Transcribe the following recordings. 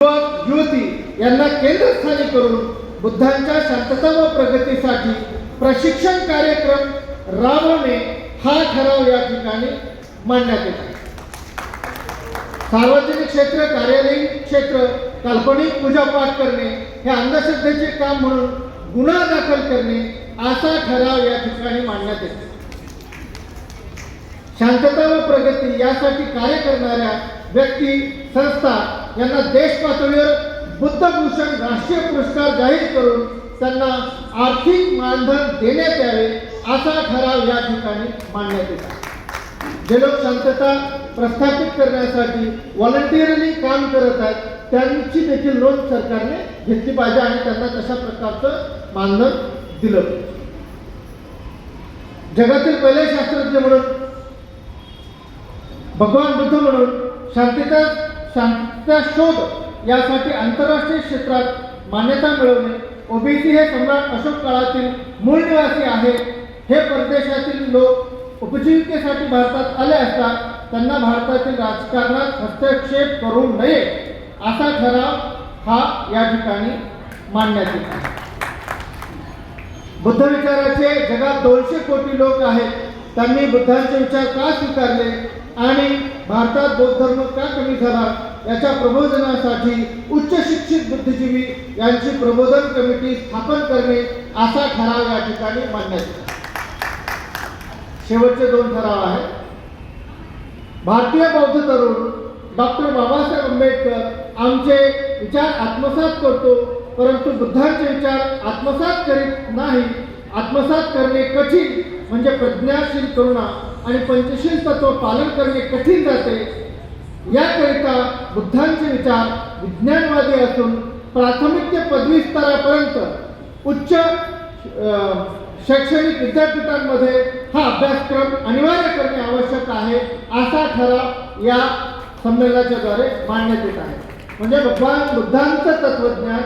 युवती यांना केंद्रस्थानी करून बुद्धांच्या शांतता व प्रगतीसाठी प्रशिक्षण कार्यक्रम राबवणे हा ठराव या ठिकाणी मांडण्यात येत. सार्वजनिक क्षेत्र कार्यालयीन क्षेत्र काल्पनिक पूजापाठ करणे हे अंधश्रद्धेचे काम म्हणून गुन्हा दाखल करणे असा ठराव या ठिकाणी मांडण्यात येतो. शांतता व प्रगती यासाठी कार्य करणाऱ्या व्यक्ती संस्था यांना देश पातळीवर बुद्धभूषण राष्ट्रीय पुरस्कार जाहीर करून त्यांना आर्थिक मानधन देण्यात यावे असा ठराव या ठिकाणी मांडण्यात येतो जे लोक शांतता प्रस्थापित करण्यासाठी व्हॉलंटिअरली काम करत आहेत त्यांची देखील नोंद सरकारने घेतली पाहिजे आणि त्यांना तशा प्रकारचं मानधन दिलं पाहिजे. जगातील पहिले शास्त्रज्ञ म्हणून भगवान बुद्ध म्हणून शांतता शांतता शोध यासाठी आंतरराष्ट्रीय क्षेत्रात मान्यता मिळवणे ओबीसी हे सम्राट अशोक काळातील मूळ निवासी आहे. हे परदेशातील लोक उपजीविकेसाठी भारतात आले असता त्यांना भारतातील राजकारणात हस्तक्षेप करू नये असा ठराव हा या ठिकाणी मांडण्यात येत. आहे बुद्ध विचाराचे जगात दोनशे कोटी लोक आहेत. त्यांनी बुद्धांचे विचार का स्वीकारले आणि भारतात बौद्ध धर्म का कमी झाला? याच्या प्रबोधनासाठी उच्च शिक्षित बुद्धिजीवी यांची प्रबोधन कमिटी स्थापन करणे असा ठराव या ठिकाणी मांडण्यात येतो शेवटचे दोन ठराव आहेत. भारतीय बौद्ध तरुण डॉक्टर बाबासाहेब आंबेडकर आमचे विचार आत्मसात करतो परंतु बुद्धांचे विचार आत्मसात करीत नाही. आत्मसात करणे कठीण म्हणजे प्रज्ञाशील करुणा. आणि पंचशील तत्व पालन करणे कठीण जाते. याकरिता बुद्धांचे विचार विज्ञानवादी असून प्राथमिक ते पदवी स्तरापर्यंत उच्च शैक्षणिक विद्यापीठांमध्ये हा अभ्यासक्रम अनिवार्य करणे आवश्यक आहे असा ठराव या संमेलनाच्या द्वारे मांडण्यात येत आहे. म्हणजे भगवान बुद्धांचं तत्वज्ञान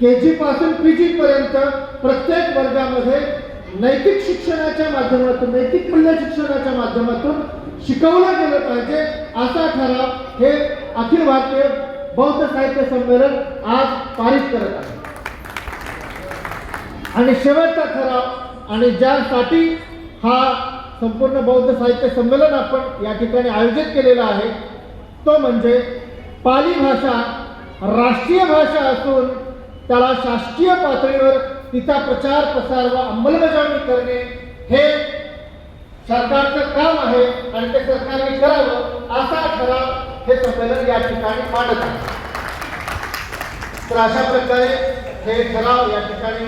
के जी पासून पी जी पर्यंत प्रत्येक वर्गामध्ये नैतिक शिक्षणाच्या माध्यमातून नैतिक मूल्य शिक्षणाच्या माध्यमातून शिकवलं गेलं पाहिजे. असा ठराव हे अखिल भारतीय बौद्ध साहित्य संमेलन आज पारित करत आहे. आणि शेवटचा ठराव आणि ज्यासाठी हा संपूर्ण बौद्ध साहित्य संमेलन आपण या ठिकाणी आयोजित केलेला आहे तो म्हणजे पाली भाषा राष्ट्रीय भाषा असून त्याला शासकीय पातळीवर तिचा प्रचार प्रसार व अंमलबजावणी करणे हे सरकारचं काम आहे आणि ते सरकारने करावं असा ठराव हे संमेलन या ठिकाणी मांडत आहे. तर अशा प्रकारे हे ठराव या ठिकाणी